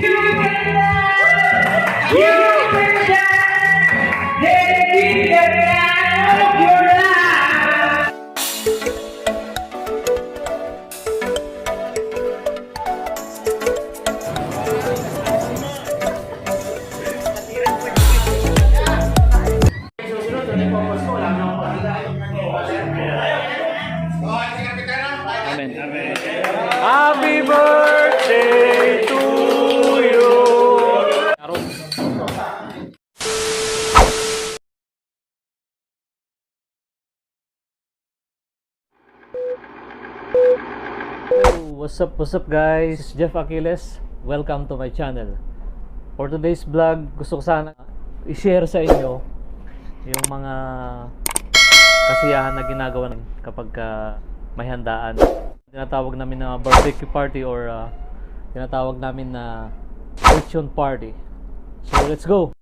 mayayag ka. What's up, what's up guys? This is Jeff Aquiles. Welcome to my channel. For today's vlog, gusto ko sana i-share sa inyo yung mga kasiyahan na ginagawa kapag ka may handaan. Tinatawag namin na barbecue party or uh, tinatawag namin na lechon party. So let's go!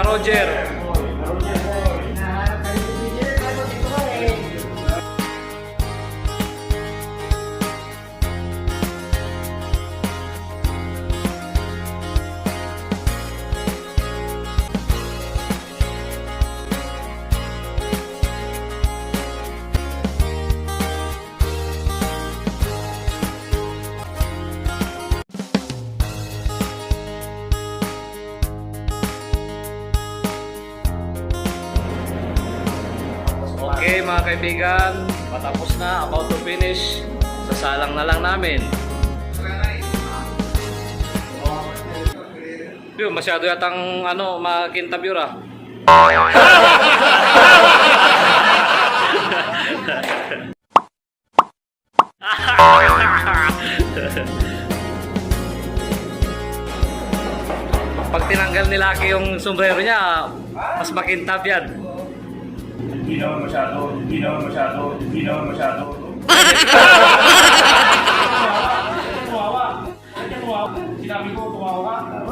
Ka Roger. Kaibigan, patapos na, about to finish. Sasalang na lang namin. Yun, masyado yatang ano, makintabure ah. Pag tinanggal ni Lucky yung sombrero niya, mas makintab yan. Hindi naman masyado, hindi naman masyado, hindi naman masyado. Tumawa. Ano tumawa? Sinabi ko, tumawa ka.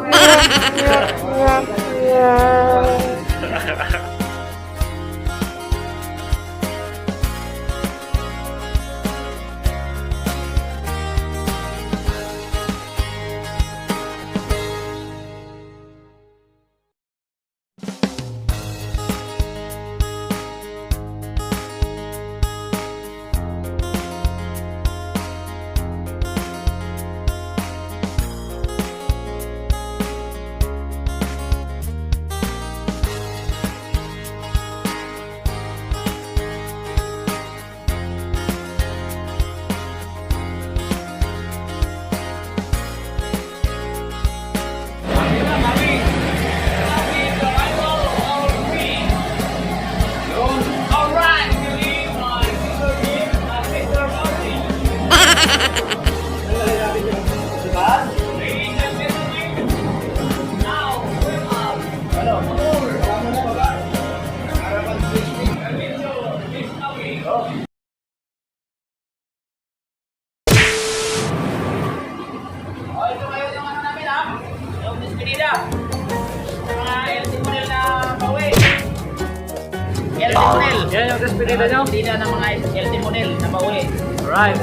Yung despedida nyo? Despedida ng mga El Timonel na bawi. Alright.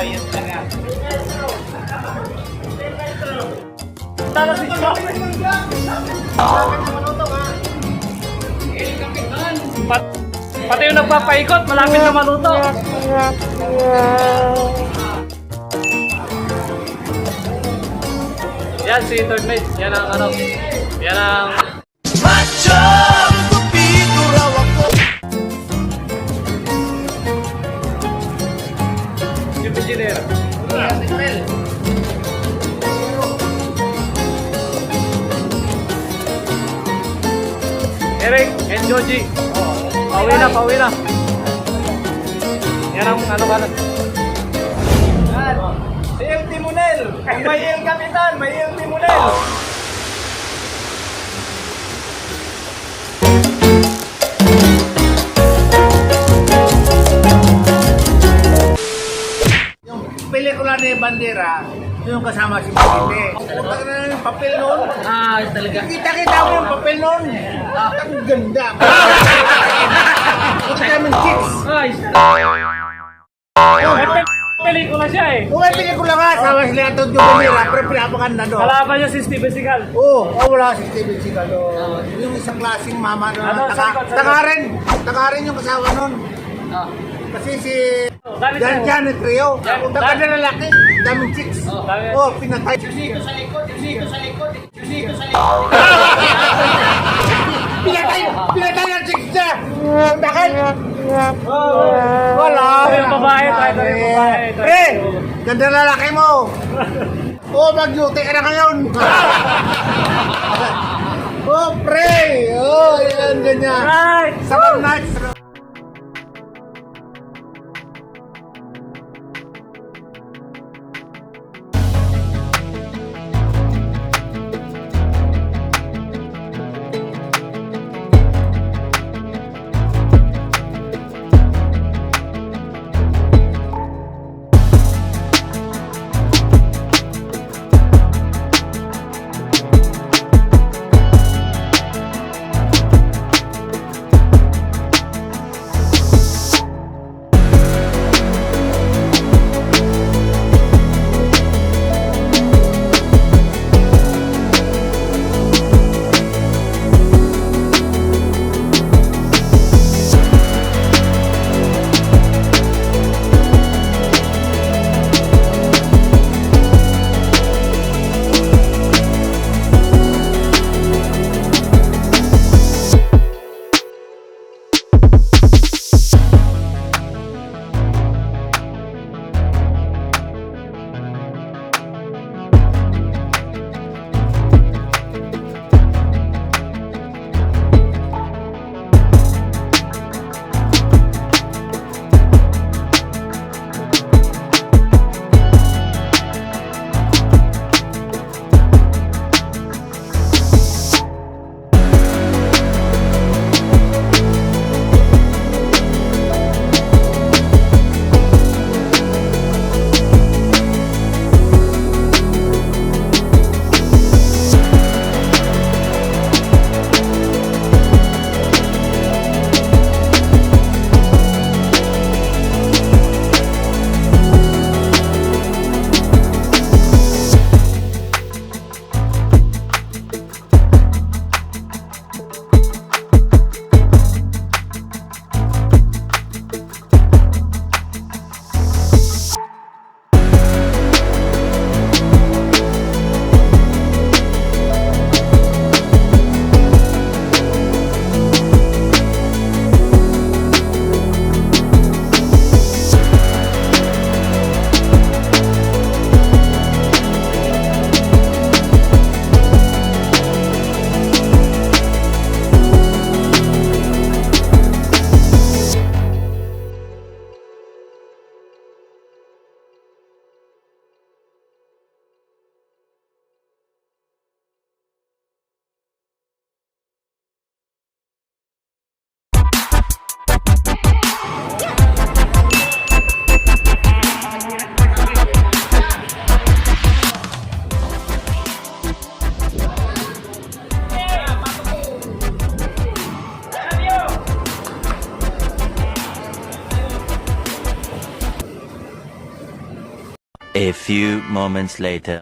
Ayun talaga. Pati yung nagpapaikot, malapit na maluto. Yan si third mate. Yan ang ano. Yan ang Joji. Pauwi na, pauwi na. Yan ang ano ka na. Si El Timonel. May El Kapitan, may El Timonel. Pelikula ni Bandera, yung kasama si Makinde. Puta ka na yung papel noon. Ah, talaga. Kita-kita mo yung papel noon. Ah, ang ganda. Puta kami chicks. Ay, pelikula siya eh. Kung may pelikula nga, sama sila itong Bandera, pero pinapaganda doon. Kalaban niya si Steven Seagal. Oo, oh, wala si Steven Seagal. Oh. Yung isang klaseng mama na Ano. Tangaren yung kasama nun. Kasi si Oh, Jan. Janet Rio. Punta ka na lalaki. Daming chicks. Oh. Oh, pinatay. Dito sa likod, dito sa likod, dito sa likod. Pinatay! Pinatay ang chicks niya! Bakit? Oh, wala. Yung babae, tayo yung babae. Pre, ganda na lalaki mo. Oh, mag-duty ka na ngayon. oh, pre. Oh, yan, ganyan. Right! Summer nights. A few moments later.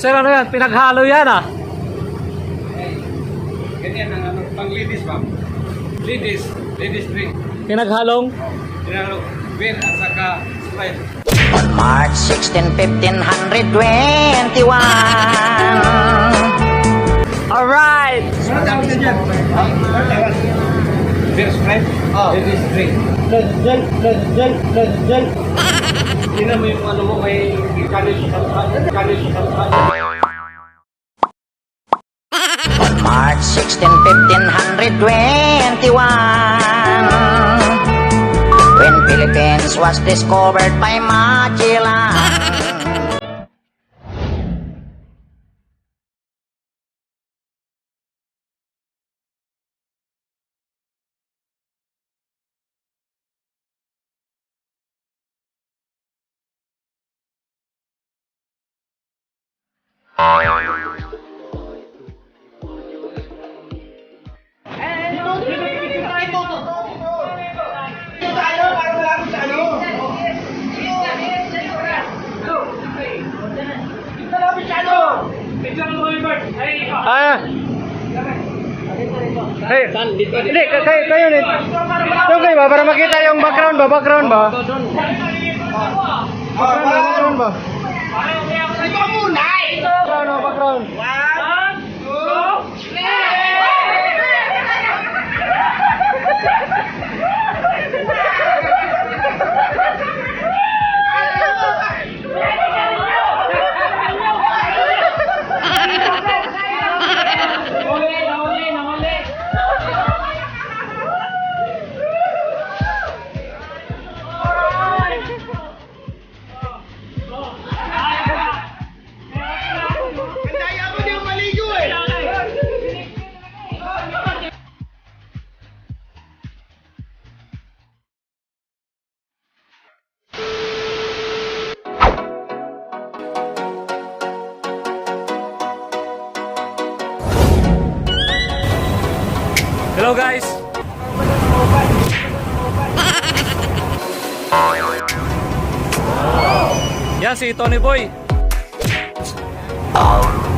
Sir, ano yan? Pinaghalo yan ah. Ganyan ang ano, pang ladies ma'am. Ladies, ladies drink. Pinaghalong? Tinalo, beer at saka Sprite. On March 16, 1521 Alright! Beer Sprite, ladies drink. Tingnan mo yung ano mo, may kanis kanis On March 16, 1521 When Philippines was discovered by Magellan Ah! Hey, hindi, kayo, kayo, kayo, Doon kayo ba? Para makita yung background ba? Background ba? Background ba? Background ba? Ito muna! Ito! Background ba? Background. Hello guys! Yan si Tony Boy.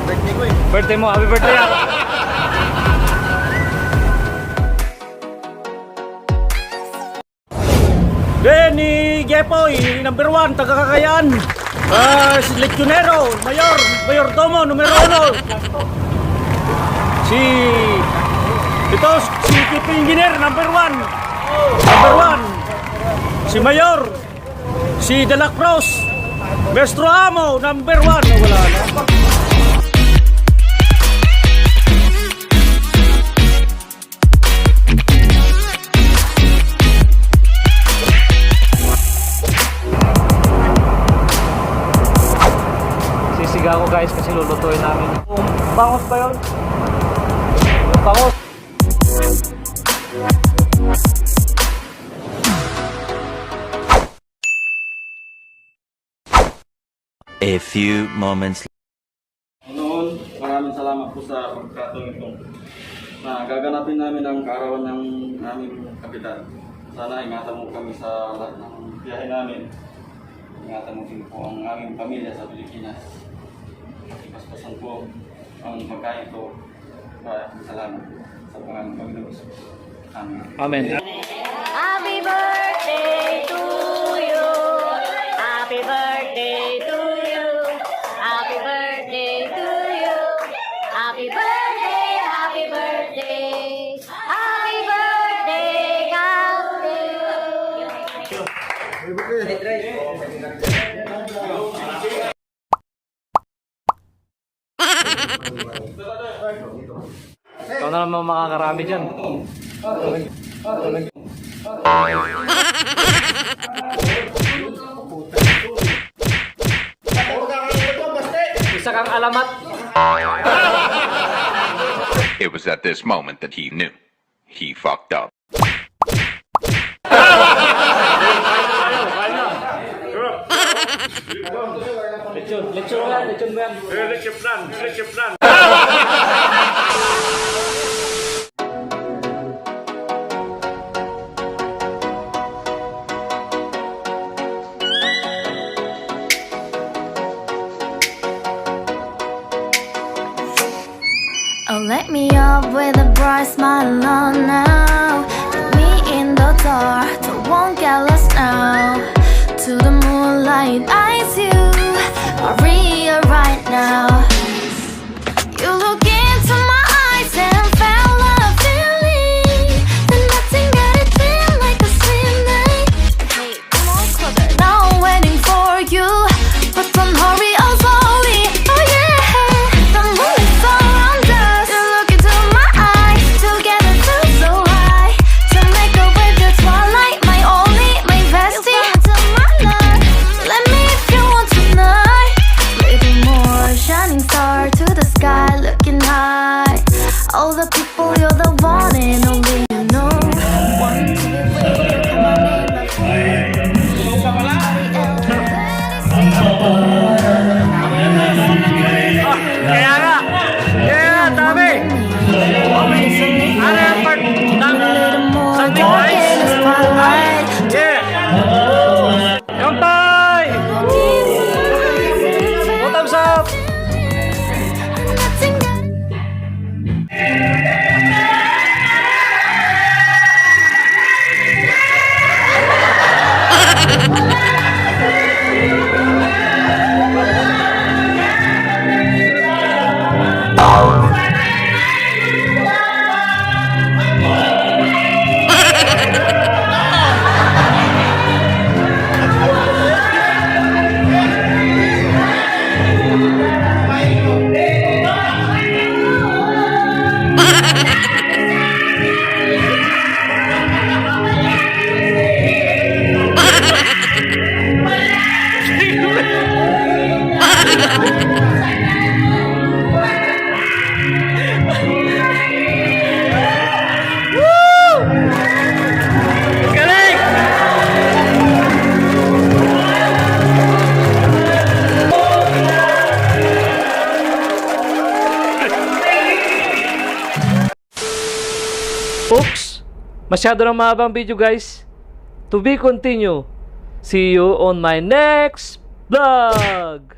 Birthday ko eh. Birthday mo, happy birthday ah. Benny Gepoy, number one, taga-kakayan. Ah, si Legionero, Mayor, Mayor Tomo, numero uno. Si ito, si Pipi Engineer, number one. Number one. Si Mayor. Si De La Cruz. Maestro Amo, number one. Wala na. Sisiga ko guys kasi lulutuin namin. Bangos ba yun? Bangos. A few moments Noon, maraming salamat po sa pagkatong ito na gaganapin namin ang kaarawan ng aming kapitan. Sana ingatan mo kami sa lahat ng biyahe namin. Ingatan mo din po ang aming pamilya sa Pilipinas. Paspasan po ang pagkain ito. Maraming salamat sa pangalan ng Panginoon. Amen. Amen. Happy birthday to naman makakarami dyan. Isa kang alamat. It was at this moment that he knew. He fucked up. Lechon, lechon, lechon, lechon. Lechon, lechon, lechon. Masyado na mahabang video guys. To be continue. See you on my next vlog!